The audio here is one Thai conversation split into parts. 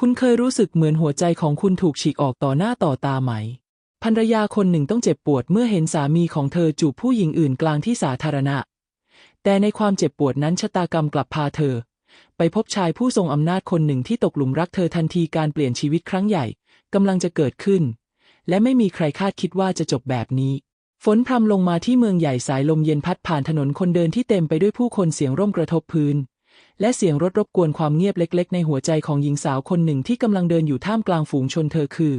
คุณเคยรู้สึกเหมือนหัวใจของคุณถูกฉีกออกต่อหน้าต่อตาไหม ภรรยาคนหนึ่งต้องเจ็บปวดเมื่อเห็นสามีของเธอจูบผู้หญิงอื่นกลางที่สาธารณะ แต่ในความเจ็บปวดนั้นชะตากรรมกลับพาเธอ ไปพบชายผู้ทรงอำนาจคนหนึ่งที่ตกหลุมรักเธอทันทีการเปลี่ยนชีวิตครั้งใหญ่กำลังจะเกิดขึ้น และไม่มีใครคาดคิดว่าจะจบแบบนี้ ฝนพรำลงมาที่เมืองใหญ่สายลมเย็นพัดผ่านถนนคนเดินที่เต็มไปด้วยผู้คนเสียงร่มกระทบพื้น และเสียงรถรบกวนความเงียบเล็ก ๆ ในหัวใจของหญิงสาวคนหนึ่งที่กำลังเดินอยู่ท่ามกลางฝูงชนเธอคือ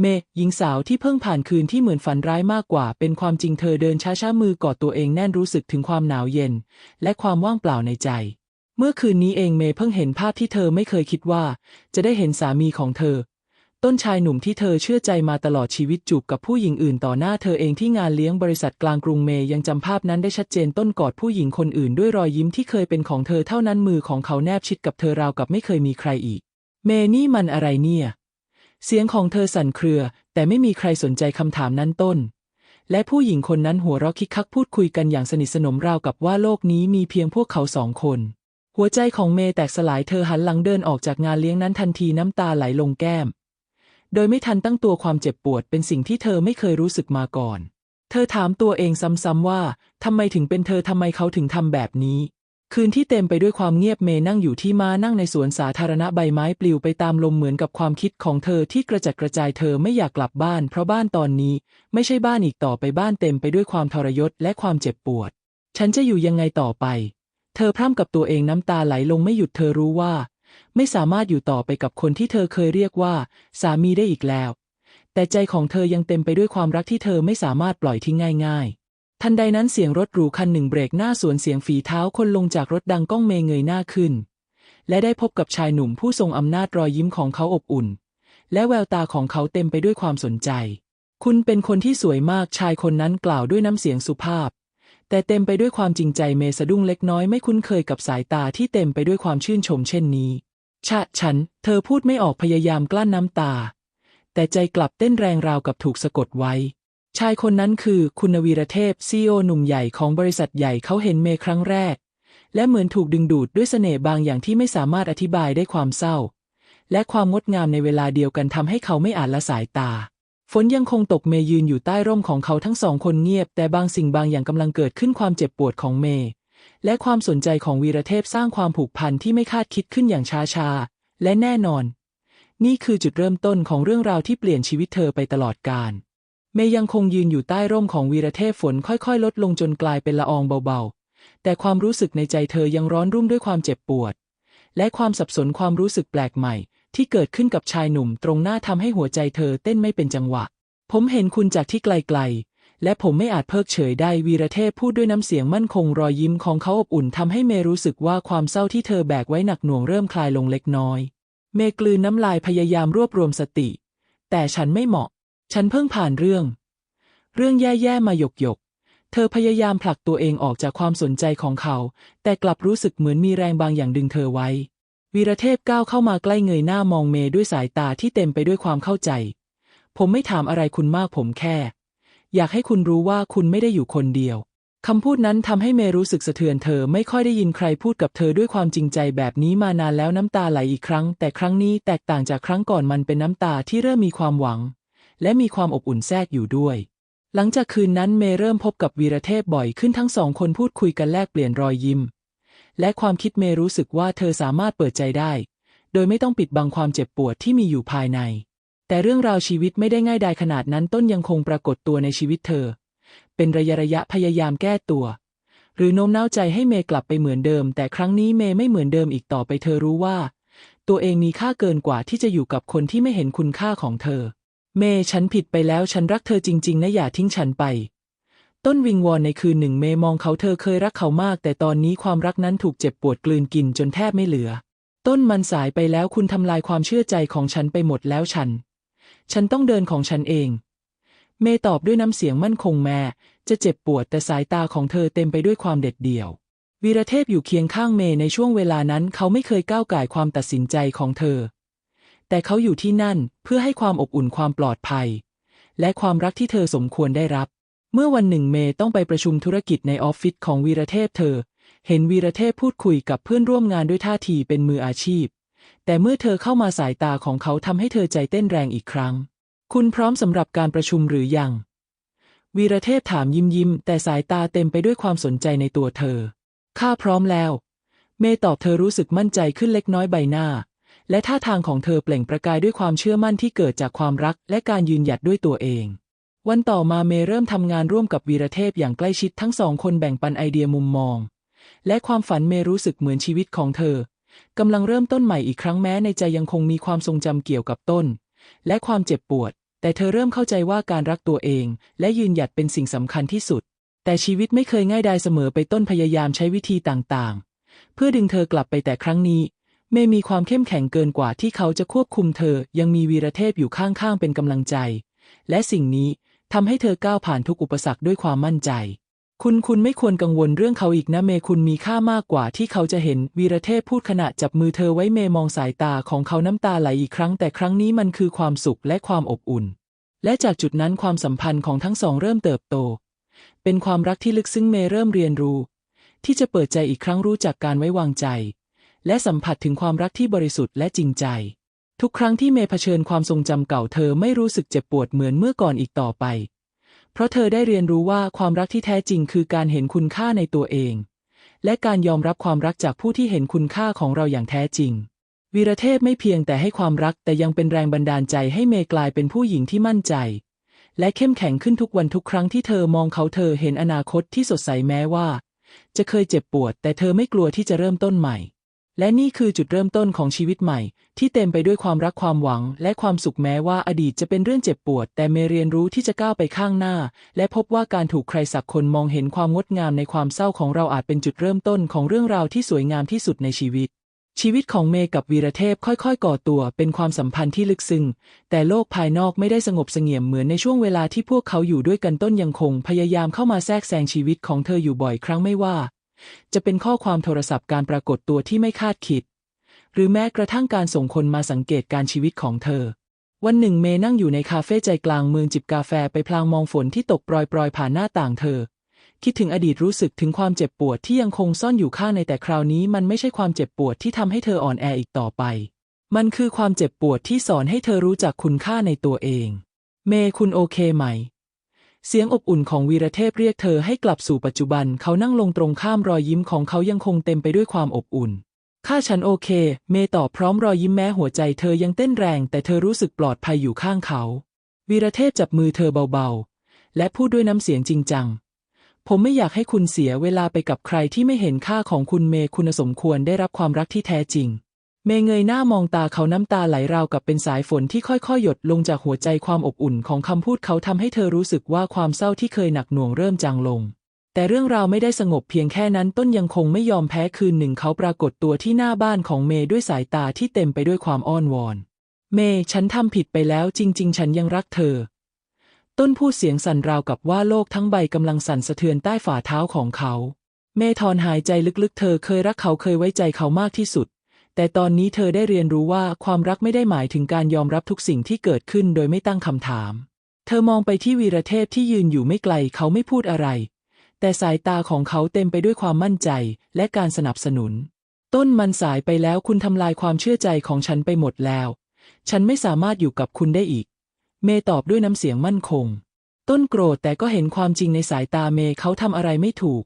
เมย์หญิงสาวที่เพิ่งผ่านคืนที่เหมือนฝันร้ายมากกว่า เป็นความจริงเธอเดินช้าๆมือกอดตัวเองแน่นรู้สึกถึงความหนาวเย็น และความว่างเปล่าในใจ เมื่อคืนนี้เองเมย์เพิ่งเห็นภาพที่เธอไม่เคยคิดว่า จะได้เห็นสามีของเธอ ต้นชายหนุ่มที่เธอเชื่อใจมาตลอดชีวิตจูบกับผู้หญิงอื่นต่อหน้าเธอเองที่งานเลี้ยงบริษัทกลางกรุงเมย์ยังจำภาพนั้นได้ชัดเจนต้นกอดผู้หญิงคนอื่นด้วยรอยยิ้มที่เคยเป็นของเธอเท่านั้นมือของเขาแนบชิดกับเธอราวกับไม่เคยมีใครอีก เมย์นี่มันอะไรเนี่ย เสียงของเธอสั่นเครือ แต่ไม่มีใครสนใจคำถามนั้นต้น และผู้หญิงคนนั้นหัวเราะคิกคักพูดคุยกันอย่างสนิทสนมราวกับว่าโลกนี้มีเพียงพวกเขาสองคน หัวใจของเมย์แตกสลายเธอหันหลังเดินออกจากงานเลี้ยงนั้นทันทีน้ำตาไหลลงแก้ม โดยไม่ทันตั้งตัวความเจ็บปวดเป็นสิ่งที่เธอไม่เคยรู้สึกมาก่อน เธอถามตัวเองซ้ำๆว่าทำไมถึงเป็นเธอทำไมเขาถึงทำแบบนี้ คืนที่เต็มไปด้วยความเงียบเมย์นั่งอยู่ที่ม้านั่งในสวนสาธารณะใบไม้ปลิวไปตามลมเหมือนกับความคิดของเธอที่กระจัดกระจายเธอไม่อยากกลับบ้าน เพราะบ้านตอนนี้ไม่ใช่บ้านอีกต่อไปบ้านเต็มไปด้วยความทรยศและความเจ็บปวด ฉันจะอยู่ยังไงต่อไป เธอพร่ำกับตัวเองน้ำตาไหลลงไม่หยุดเธอรู้ว่า ไม่สามารถอยู่ต่อไปกับคนที่เธอเคยเรียกว่า สามีได้อีกแล้ว แต่ใจของเธอยังเต็มไปด้วยความรักที่เธอไม่สามารถปล่อยทิ้งง่าย ๆ ทันใดนั้นเสียงรถหรูคันหนึ่งเบรกหน้าสวนเสียงฝีเท้าคนลงจากรถดังก้องเมยเงยหน้าขึ้น และได้พบกับชายหนุ่มผู้ทรงอำนาจรอยยิ้มของเขาอบอุ่น และแววตาของเขาเต็มไปด้วยความสนใจ คุณเป็นคนที่สวยมากชายคนนั้นกล่าวด้วยน้ำเสียงสุภาพ แต่เต็มไปด้วยความจริงใจเมย์สะดุ้งเล็กน้อยไม่คุ้นเคยกับสายตาที่เต็มไปด้วยความชื่นชมเช่นนี้ ชะฉัน เธอพูดไม่ออกพยายามกลั้นน้ำตา แต่ใจกลับเต้นแรงราวกับถูกสะกดไว้ ชายคนนั้นคือคุณวีรเทพซีโอหนุ่มใหญ่ของบริษัทใหญ่เขาเห็นเมย์ครั้งแรก และเหมือนถูกดึงดูดด้วยเสน่ห์บางอย่างที่ไม่สามารถอธิบายได้ความเศร้า และความงดงามในเวลาเดียวกันทำให้เขาไม่อาจละสายตา ฝนยังคงตกเมย์ยืนอยู่ใต้ร่มของเขาทั้งสองคนเงียบ แต่บางสิ่งบางอย่างกำลังเกิดขึ้นความเจ็บปวดของเมย์และความสนใจของวีรเทพสร้างความผูกพันที่ไม่คาดคิดขึ้นอย่างช้าๆและแน่นอน นี่คือจุดเริ่มต้นของเรื่องราวที่เปลี่ยนชีวิตเธอไปตลอดกาลเมย์ยังคงยืนอยู่ใต้ร่มของวีรเทพฝนค่อยๆ ลดลงจนกลายเป็นละอองเบาๆ แต่ความรู้สึกในใจเธอยังร้อนรุ่มด้วยความเจ็บปวด และความสับสนความรู้สึกแปลกใหม่ ที่เกิดขึ้นกับชายหนุ่มตรงหน้าทำให้หัวใจเธอเต้นไม่เป็นจังหวะ ผมเห็นคุณจากที่ไกลๆ และผมไม่อาจเพิกเฉยได้วีรเทพพูดด้วยน้ำเสียงมั่นคงรอยยิ้มของเขาอบอุ่นทำให้เมรู้สึกว่าความเศร้าที่เธอแบกไว้หนักหน่วงเริ่มคลายลงเล็กน้อย เมกลืนน้ำลายพยายามรวบรวมสติ แต่ฉันไม่เหมาะ ฉันเพิ่งผ่านเรื่อง เรื่องแย่ๆมาหยกหยกเธอพยายามผลักตัวเองออกจากความสนใจของเขา แต่กลับรู้สึกเหมือนมีแรงบางอย่างดึงเธอไว้ วีรเทพก้าวเข้ามาใกล้เงยหน้ามองเมย์ด้วยสายตาที่เต็มไปด้วยความเข้าใจ ผมไม่ถามอะไรคุณมากผมแค่ อยากให้คุณรู้ว่าคุณไม่ได้อยู่คนเดียวคำพูดนั้นทำให้เมย์รู้สึกสะเทือนเธอไม่ค่อยได้ยินใครพูดกับเธอด้วยความจริงใจแบบนี้มานานแล้วน้ำตาไหลอีกครั้ง แต่ครั้งนี้แตกต่างจากครั้งก่อนมันเป็นน้ำตาที่เริ่มมีความหวัง และมีความอบอุ่นแทรกอยู่ด้วย หลังจากคืนนั้นเมย์เริ่มพบกับวีรเทพบ่อยขึ้นทั้งสองคนพูดคุยกันแลกเปลี่ยนรอยยิ้ม และความคิดเมรู้สึกว่าเธอสามารถเปิดใจได้ โดยไม่ต้องปิดบังความเจ็บปวดที่มีอยู่ภายใน แต่เรื่องราวชีวิตไม่ได้ง่ายดายขนาดนั้นต้นยังคงปรากฏตัวในชีวิตเธอ เป็นระยะระยะพยายามแก้ตัว หรือโน้มน้าวใจให้เมกลับไปเหมือนเดิม แต่ครั้งนี้เมไม่เหมือนเดิมอีกต่อไปเธอรู้ว่า ตัวเองมีค่าเกินกว่าที่จะอยู่กับคนที่ไม่เห็นคุณค่าของเธอ เมฉันผิดไปแล้วฉันรักเธอจริง ๆนะอย่าทิ้งฉันไป ต้นวิงวอนในคืนหนึ่งเมย์มองเขาเธอเคยรักเขามาก แต่ตอนนี้ความรักนั้นถูกเจ็บปวดกลืนกินจนแทบไม่เหลือ ต้นมันสายไปแล้วคุณทำลายความเชื่อใจของฉันไปหมดแล้วฉัน ฉันต้องเดินของฉันเอง เมย์ตอบด้วยน้ำเสียงมั่นคงแม่ จะเจ็บปวดแต่สายตาของเธอเต็มไปด้วยความเด็ดเดี่ยววีรเทพอยู่เคียงข้างเมย์ในช่วงเวลานั้นเขาไม่เคยก้าวก่ายความตัดสินใจของเธอ แต่เขาอยู่ที่นั่นเพื่อให้ความอบอุ่นความปลอดภัย และความรักที่เธอสมควรได้รับ เมื่อวันหนึ่งเมย์ต้องไปประชุมธุรกิจในออฟฟิศของวีรเทพเธอ เห็นวีรเทพพูดคุยกับเพื่อนร่วมงานด้วยท่าทีเป็นมืออาชีพ แต่เมื่อเธอเข้ามาสายตาของเขาทำให้เธอใจเต้นแรงอีกครั้ง คุณพร้อมสำหรับการประชุมหรือยัง วีรเทพถามยิ้มยิ้มแต่สายตาเต็มไปด้วยความสนใจในตัวเธอ ข้าพร้อมแล้ว เมย์ตอบเธอรู้สึกมั่นใจขึ้นเล็กน้อยใบหน้า และท่าทางของเธอเปล่งประกายด้วยความเชื่อมั่นที่เกิดจากความรักและการยืนหยัดด้วยตัวเอง วันต่อมาเมเริ่มทำงานร่วมกับวีรเทพอย่างใกล้ชิดทั้งสองคนแบ่งปันไอเดียมุมมอง และความฝันเมรู้สึกเหมือนชีวิตของเธอกำลังเริ่มต้นใหม่อีกครั้งแม้ในใจยังคงมีความทรงจำเกี่ยวกับต้น และความเจ็บปวด แต่เธอเริ่มเข้าใจว่าการรักตัวเอง และยืนหยัดเป็นสิ่งสำคัญที่สุด แต่ชีวิตไม่เคยง่ายดายเสมอไปต้นพยายามใช้วิธีต่างๆ เพื่อดึงเธอกลับไปแต่ครั้งนี้ เมมีความเข้มแข็งเกินกว่าที่เขาจะควบคุมเธอยังมีวีรเทพอยู่ข้างๆเป็นกำลังใจ และสิ่งนี้ ทำให้เธอก้าวผ่านทุกอุปสรรคด้วยความมั่นใจ คุณคุณไม่ควรกังวลเรื่องเขาอีกนะเมย์คุณมีค่ามากกว่าที่เขาจะเห็น วีรเทพพูดขณะจับมือเธอไว้เมย์มองสายตาของเขาน้ำตาไหลอีกครั้ง แต่ครั้งนี้มันคือความสุขและความอบอุ่น และจากจุดนั้นความสัมพันธ์ของทั้งสองเริ่มเติบโต เป็นความรักที่ลึกซึ้งเมย์เริ่มเรียนรู้ ที่จะเปิดใจอีกครั้งรู้จักการไว้วางใจ และสัมผัสถึงความรักที่บริสุทธิ์และจริงใจ ทุกครั้งที่เมย์เผชิญความทรงจำเก่าเธอไม่รู้สึกเจ็บปวดเหมือนเมื่อก่อนอีกต่อไป เพราะเธอได้เรียนรู้ว่าความรักที่แท้จริงคือการเห็นคุณค่าในตัวเอง และการยอมรับความรักจากผู้ที่เห็นคุณค่าของเราอย่างแท้จริง วีรเทพไม่เพียงแต่ให้ความรักแต่ยังเป็นแรงบันดาลใจให้เมย์กลายเป็นผู้หญิงที่มั่นใจ และเข้มแข็งขึ้นทุกวันทุกครั้งที่เธอมองเขาเธอเห็นอนาคตที่สดใสแม้ว่า จะเคยเจ็บปวด แต่เธอไม่กลัวที่จะเริ่มต้นใหม่ และนี่คือจุดเริ่มต้นของชีวิตใหม่ ที่เต็มไปด้วยความรักความหวัง และความสุขแม้ว่าอดีตจะเป็นเรื่องเจ็บปวด แต่เมเรียนรู้ที่จะก้าวไปข้างหน้า และพบว่าการถูกใครสักคนมองเห็นความงดงามในความเศร้าของเราอาจเป็นจุดเริ่มต้นของเรื่องราวที่สวยงามที่สุดในชีวิต ชีวิตของเมย์กับวีรเทพค่อยๆ ก่อตัว เป็นความสัมพันธ์ที่ลึกซึ้งแต่โลกภายนอกไม่ได้สงบเสงี่ยมเหมือนในช่วงเวลาที่พวกเขาอยู่ด้วยกันต้นยังคง พยายามเข้ามาแทรกแซงชีวิตของเธออยู่บ่อยครั้งไม่ว่า จะเป็นข้อความโทรศัพท์การปรากฏตัวที่ไม่คาดคิด หรือแม้กระทั่งการส่งคนมาสังเกตการชีวิตของเธอ วันหนึ่งเมย์นั่งอยู่ในคาเฟ่ใจกลางเมืองจิบกาแฟไปพลางมองฝนที่ตกปรอยๆผ่านหน้าต่างเธอ คิดถึงอดีตรู้สึกถึงความเจ็บปวดที่ยังคงซ่อนอยู่ข้างในแต่คราวนี้มันไม่ใช่ความเจ็บปวดที่ทำให้เธออ่อนแออีกต่อไป มันคือความเจ็บปวดที่สอนให้เธอรู้จักคุณค่าในตัวเอง เมย์คุณโอเคไหม เสียงอบอุ่นของวีรเทพเรียกเธอให้กลับสู่ปัจจุบัน เขานั่งลงตรงข้ามรอยยิ้มของเขายังคงเต็มไปด้วยความอบอุ่น ข้าฉันโอเค เมย์ตอบพร้อมรอยยิ้มแม้หัวใจเธอยังเต้นแรง แต่เธอรู้สึกปลอดภัยอยู่ข้างเขา วีรเทพจับมือเธอเบาๆ และพูดด้วยน้ำเสียงจริงจัง ผมไม่อยากให้คุณเสียเวลาไปกับใครที่ไม่เห็นค่าของคุณเมย์คุณสมควรได้รับความรักที่แท้จริง เมย์เงยหน้ามองตาเขาน้ำตาไหลราวกับเป็นสายฝนที่ค่อยๆ หยดลงจากหัวใจความอบอุ่นของคำพูดเขาทำให้เธอรู้สึกว่าความเศร้าที่เคยหนักหน่วงเริ่มจางลง แต่เรื่องราวไม่ได้สงบเพียงแค่นั้นต้นยังคงไม่ยอมแพ้คืนหนึ่งเขาปรากฏตัวที่หน้าบ้านของเมย์ด้วยสายตาที่เต็มไปด้วยความอ้อนวอน เมย์ฉันทำผิดไปแล้วจริง ๆ ฉันยังรักเธอ ต้นพูดเสียงสั่นราวกับว่าโลกทั้งใบกำลังสั่นสะเทือนใต้ฝ่าเท้าของเขา เมย์ถอนหายใจลึกๆ เธอเคยรักเขาเคยไว้ใจเขามากที่สุด แต่ตอนนี้เธอได้เรียนรู้ว่าความรักไม่ได้หมายถึงการยอมรับทุกสิ่งที่เกิดขึ้นโดยไม่ตั้งคำถาม เธอมองไปที่วีรเทพที่ยืนอยู่ไม่ไกลเขาไม่พูดอะไร แต่สายตาของเขาเต็มไปด้วยความมั่นใจและการสนับสนุน ต้นมันสายไปแล้วคุณทำลายความเชื่อใจของฉันไปหมดแล้ว ฉันไม่สามารถอยู่กับคุณได้อีก เมย์ตอบด้วยน้ำเสียงมั่นคง ต้นโกรธแต่ก็เห็นความจริงในสายตาเมย์เขาทำอะไรไม่ถูก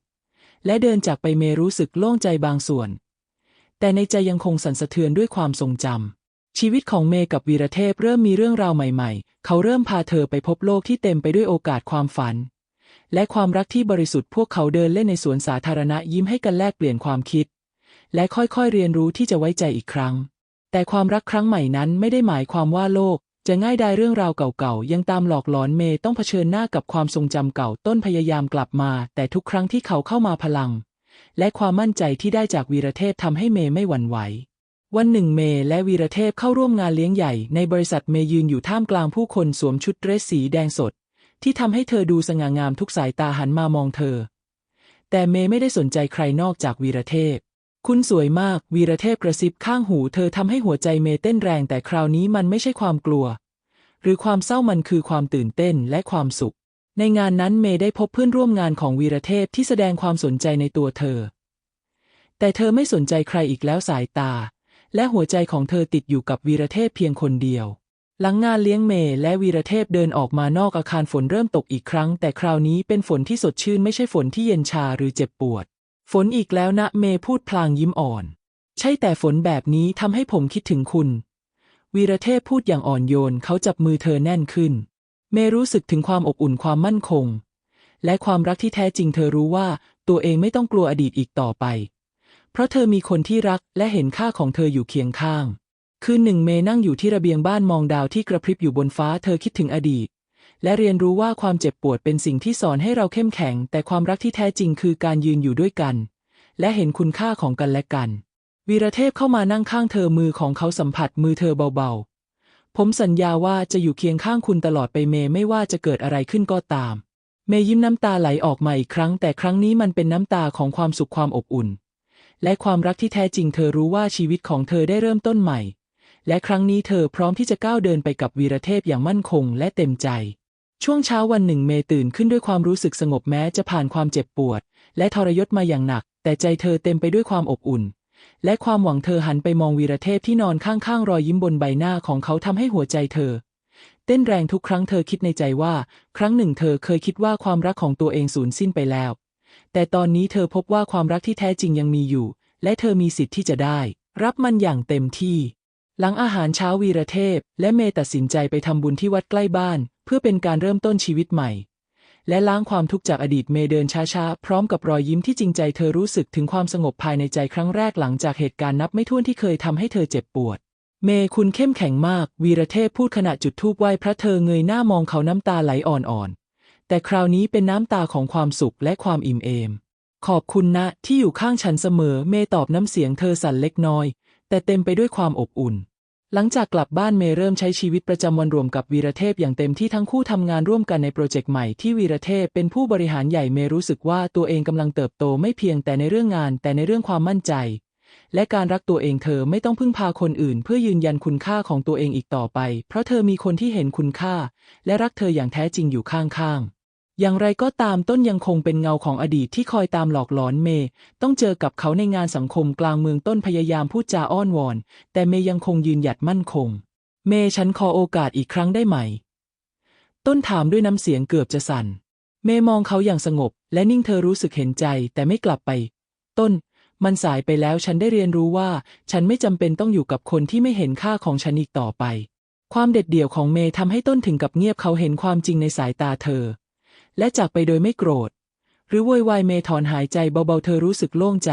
และเดินจากไปเมย์รู้สึกโล่งใจบางส่วน แต่ในใจยังคงสั่นสะเทือนด้วยความทรงจำ ชีวิตของเมย์กับวีรเทพเริ่มมีเรื่องราวใหม่ๆ เขาเริ่มพาเธอไปพบโลกที่เต็มไปด้วยโอกาสความฝัน และความรักที่บริสุทธิ์พวกเขาเดินเล่นในสวนสาธารณะยิ้มให้กันแลกเปลี่ยนความคิด และค่อยๆเรียนรู้ที่จะไว้ใจอีกครั้ง แต่ความรักครั้งใหม่นั้นไม่ได้หมายความว่าโลก จะง่ายได้เรื่องราวเก่าๆยังตามหลอกหลอนเมย์ต้องเผชิญหน้ากับความทรงจำเก่าต้นพยายามกลับมา แต่ทุกครั้งที่เขาเข้ามาพลัง และความมั่นใจที่ได้จากวีรเทพทำให้เมย์ไม่หวั่นไหว วันหนึ่งเมย์และวีรเทพเข้าร่วมงานเลี้ยงใหญ่ ในบริษัทเมย์ยืนอยู่ท่ามกลางผู้คนสวมชุดเดรสสีแดงสด ที่ทำให้เธอดูสง่างามทุกสายตาหันมามองเธอ แต่เมย์ไม่ได้สนใจใครนอกจากวีรเทพ คุณสวยมาก วีรเทพกระซิบข้างหูเธอทำให้หัวใจเมย์เต้นแรงแต่คราวนี้มันไม่ใช่ความกลัว หรือความเศร้ามันคือความตื่นเต้นและความสุข ในงานนั้นเมย์ได้พบเพื่อนร่วมงานของวีรเทพที่แสดงความสนใจในตัวเธอ แต่เธอไม่สนใจใครอีกแล้วสายตา และหัวใจของเธอติดอยู่กับวีรเทพเพียงคนเดียว หลังงานเลี้ยงเมย์และวีรเทพเดินออกมานอกอาคารฝนเริ่มตกอีกครั้ง แต่คราวนี้เป็นฝนที่สดชื่นไม่ใช่ฝนที่เย็นชาหรือเจ็บปวด ฝนอีกแล้วนะเมย์พูดพลางยิ้มอ่อน ใช่แต่ฝนแบบนี้ทำให้ผมคิดถึงคุณ วีรเทพพูดอย่างอ่อนโยนเขาจับมือเธอแน่นขึ้น เมรู้สึกถึงความอบอุ่นความมั่นคง และความรักที่แท้จริงเธอรู้ว่าตัวเองไม่ต้องกลัวอดีตอีกต่อไป เพราะเธอมีคนที่รักและเห็นค่าของเธออยู่เคียงข้าง คืนหนึ่งเมย์นั่งอยู่ที่ระเบียงบ้านมองดาวที่กระพริบอยู่บนฟ้าเธอคิดถึงอดีต และเรียนรู้ว่าความเจ็บปวดเป็นสิ่งที่สอนให้เราเข้มแข็ง แต่ความรักที่แท้จริงคือการยืนอยู่ด้วยกัน และเห็นคุณค่าของกันและกัน วีรเทพเข้ามานั่งข้างเธอมือของเขาสัมผัสมือเธอเบาๆ ผมสัญญาว่าจะอยู่เคียงข้างคุณตลอดไปเมย์ไม่ว่าจะเกิดอะไรขึ้นก็ตาม เมย์ยิ้มน้ำตาไหลออกมาอีกครั้ง แต่ครั้งนี้มันเป็นน้ำตาของความสุขความอบอุ่น และความรักที่แท้จริงเธอรู้ว่าชีวิตของเธอได้เริ่มต้นใหม่ และครั้งนี้เธอพร้อมที่จะก้าวเดินไปกับวีรเทพอย่างมั่นคงและเต็มใจ ช่วงเช้าวันหนึ่งเมย์ตื่นขึ้นด้วยความรู้สึกสงบแม้จะผ่านความเจ็บปวด และทรยศมาอย่างหนัก แต่ใจเธอเต็มไปด้วยความอบอุ่น และความหวังเธอหันไปมองวีรเทพที่นอนข้างๆ รอยยิ้มบนใบหน้าของเขาทำให้หัวใจเธอ เต้นแรงทุกครั้งเธอคิดในใจว่า ครั้งหนึ่งเธอเคยคิดว่าความรักของตัวเองสูญสิ้นไปแล้ว แต่ตอนนี้เธอพบว่าความรักที่แท้จริงยังมีอยู่ และเธอมีสิทธิ์ที่จะได้ รับมันอย่างเต็มที่ หลังอาหารเช้าวีรเทพ และเมตัดสินใจไปทำบุญที่วัดใกล้บ้าน เพื่อเป็นการเริ่มต้นชีวิตใหม่ และล้างความทุกข์จากอดีตเมย์เดินช้าๆ พร้อมกับรอยยิ้มที่จริงใจเธอรู้สึกถึงความสงบภายในใจครั้งแรกหลังจากเหตุการณ์นับไม่ถ้วนที่เคยทำให้เธอเจ็บปวด เมย์คุณเข้มแข็งมาก วีรเทพพูดขณะจุดธูปไหว้พระเธอเงยหน้ามองเขาน้ำตาไหลอ่อนๆ แต่คราวนี้เป็นน้ำตาของความสุขและความอิ่มเอม ขอบคุณนะที่อยู่ข้างฉันเสมอ เมย์ตอบน้ำเสียงเธอสั่นเล็กน้อย แต่เต็มไปด้วยความอบอุ่น หลังจากกลับบ้านเมย์เริ่มใช้ชีวิตประจำวันรวมกับวีรเทพอย่างเต็มที่ทั้งคู่ทำงานร่วมกันในโปรเจกต์ใหม่ที่วีรเทพเป็นผู้บริหารใหญ่เมย์รู้สึกว่าตัวเองกำลังเติบโตไม่เพียงแต่ในเรื่องงานแต่ในเรื่องความมั่นใจ และการรักตัวเองเธอไม่ต้องพึ่งพาคนอื่น เพื่อยืนยันคุณค่าของตัวเองอีกต่อไป เพราะเธอมีคนที่เห็นคุณค่า และรักเธออย่างแท้จริงอยู่ข้างๆ อย่างไรก็ตามต้นยังคงเป็นเงาของอดีตที่คอยตามหลอกหลอนเมย์ต้องเจอกับเขาในงานสังคมกลางเมืองต้นพยายามพูดจาอ้อนวอน แต่เมย์ยังคงยืนหยัดมั่นคง เมย์ฉันขอโอกาสอีกครั้งได้ไหม ต้นถามด้วยน้ำเสียงเกือบจะสั่น เมย์มองเขาอย่างสงบ และนิ่งเธอรู้สึกเห็นใจแต่ไม่กลับไป ต้น มันสายไปแล้วฉันได้เรียนรู้ว่า ฉันไม่จำเป็นต้องอยู่กับคนที่ไม่เห็นค่าของฉันอีกต่อไป ความเด็ดเดี่ยวของเมย์ทำให้ต้นถึงกับเงียบเขาเห็นความจริงในสายตาเธอ และจากไปโดยไม่โกรธ หรือโวยวายเมถอนหายใจเบาๆเธอรู้สึกโล่งใจ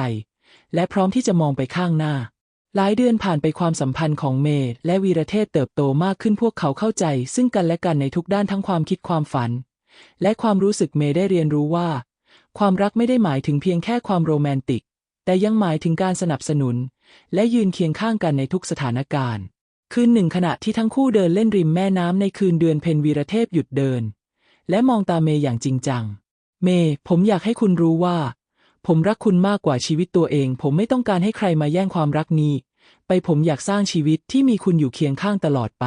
และพร้อมที่จะมองไปข้างหน้า หลายเดือนผ่านไปความสัมพันธ์ของเมย์และวีรเทพเติบโตมากขึ้นพวกเขาเข้าใจ ซึ่งกันและกันในทุกด้านทั้งความคิดความฝัน และความรู้สึกเมได้เรียนรู้ว่า ความรักไม่ได้หมายถึงเพียงแค่ความโรแมนติก แต่ยังหมายถึงการสนับสนุน และยืนเคียงข้างกันในทุกสถานการณ์ คืนหนึ่งขณะที่ทั้งคู่เดินเล่นริมแม่น้ำในคืนเดือนเพ็ญวีรเทพหยุดเดิน และมองตาเมย์อย่างจริงจัง เมย์ผมอยากให้คุณรู้ว่า ผมรักคุณมากกว่าชีวิตตัวเอง ผมไม่ต้องการให้ใครมาแย่งความรักนี้ ไปผมอยากสร้างชีวิตที่มีคุณอยู่เคียงข้างตลอดไป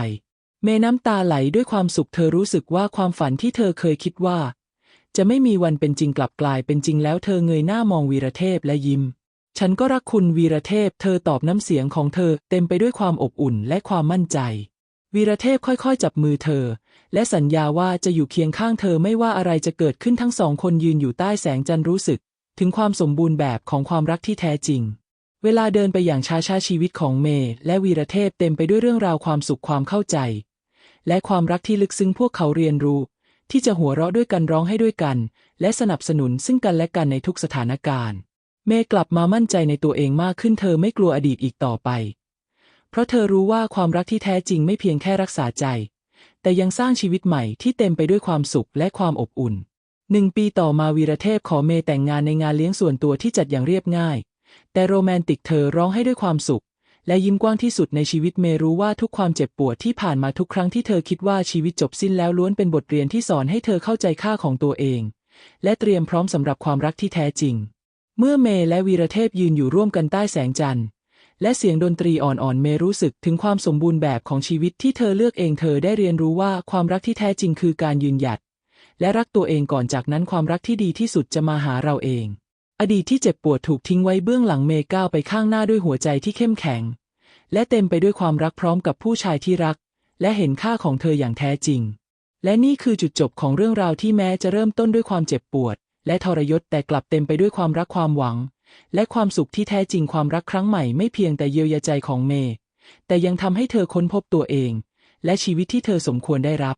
เมย์น้ำตาไหลด้วยความสุขเธอรู้สึกว่าความฝันที่เธอเคยคิดว่า จะไม่มีวันเป็นจริงกลับกลายเป็นจริงแล้วเธอเงยหน้ามองวีรเทพและยิ้ม ฉันก็รักคุณวีรเทพ เธอตอบน้ำเสียงของเธอเต็มไปด้วยความอบอุ่นและความมั่นใจ วีรเทพค่อยๆ จับมือเธอ และสัญญาว่าจะอยู่เคียงข้างเธอไม่ว่าอะไรจะเกิดขึ้นทั้งสองคนยืนอยู่ใต้แสงจันทร์รู้สึก ถึงความสมบูรณ์แบบของความรักที่แท้จริง เวลาเดินไปอย่างช้าๆชีวิตของเมย์และวีรเทพเต็มไปด้วยเรื่องราวความสุขความเข้าใจ และความรักที่ลึกซึ้งพวกเขาเรียนรู้ ที่จะหัวเราะด้วยกันร้องให้ด้วยกัน และสนับสนุนซึ่งกันและกันในทุกสถานการณ์ เมย์กลับมามั่นใจในตัวเองมากขึ้นเธอไม่กลัวอดีตอีกต่อไป เพราะเธอรู้ว่าความรักที่แท้จริงไม่เพียงแค่รักษาใจ แต่ยังสร้างชีวิตใหม่ที่เต็มไปด้วยความสุขและความอบอุ่นหนึ่งปีต่อมาวีรเทพขอเมแต่งงานในงานเลี้ยงส่วนตัวที่จัดอย่างเรียบง่าย แต่โรแมนติกเธอร้องให้ด้วยความสุข และยิ้มกว้างที่สุดในชีวิตเมรู้ว่าทุกความเจ็บปวดที่ผ่านมาทุกครั้งที่เธอคิดว่าชีวิตจบสิ้นแล้วล้วนเป็นบทเรียนที่สอนให้เธอเข้าใจค่าของตัวเอง และเตรียมพร้อมสำหรับความรักที่แท้จริง เมื่อเมและวีรเทพยืนอยู่ร่วมกันใต้แสงจันทร์ และเสียงดนตรีอ่อนๆ เมรู้สึกถึงความสมบูรณ์แบบของชีวิตที่เธอเลือกเองเธอได้เรียนรู้ว่าความรักที่แท้จริงคือการยืนหยัด และรักตัวเองก่อนจากนั้นความรักที่ดีที่สุดจะมาหาเราเอง อดีตที่เจ็บปวดถูกทิ้งไว้เบื้องหลังเมก้าวไปข้างหน้าด้วยหัวใจที่เข้มแข็ง และเต็มไปด้วยความรักพร้อมกับผู้ชายที่รัก และเห็นค่าของเธออย่างแท้จริง และนี่คือจุดจบของเรื่องราวที่แม้จะเริ่มต้นด้วยความเจ็บปวด และทรยศแต่กลับเต็มไปด้วยความรักความหวัง และความสุขที่แท้จริงความรักครั้งใหม่ไม่เพียงแต่เยียวยาใจของเมย์แต่ยังทำให้เธอค้นพบตัวเอง และชีวิตที่เธอสมควรได้รับ